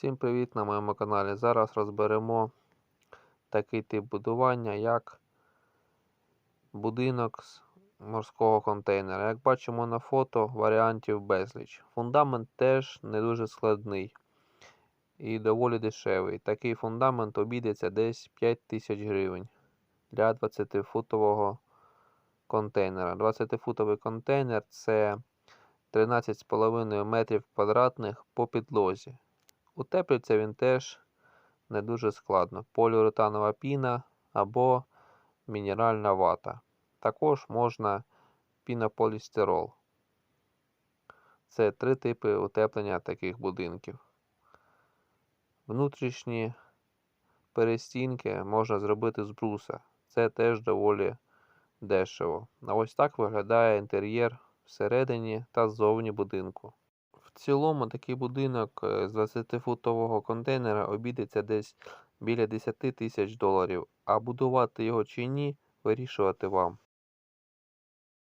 Всім привіт на моєму каналі. Зараз розберемо такий тип будування, як будинок з морського контейнера. Як бачимо на фото, варіантів безліч. Фундамент теж не дуже складний і доволі дешевий. Такий фундамент обійдеться десь 5 тисяч гривень для 20-футового контейнера. 20-футовий контейнер це 13,5 метрів квадратних по підлозі. Утеплюється він теж не дуже складно. Поліуретанова піна або мінеральна вата. Також можна пінополістирол. Це три типи утеплення таких будинків. Внутрішні перестінки можна зробити з бруса. Це теж доволі дешево. А ось так виглядає інтер'єр всередині та ззовні будинку. В цілому такий будинок е, з 20-футового контейнера обійдеться десь біля 10 тисяч доларів, а будувати його чи ні, вирішувати вам.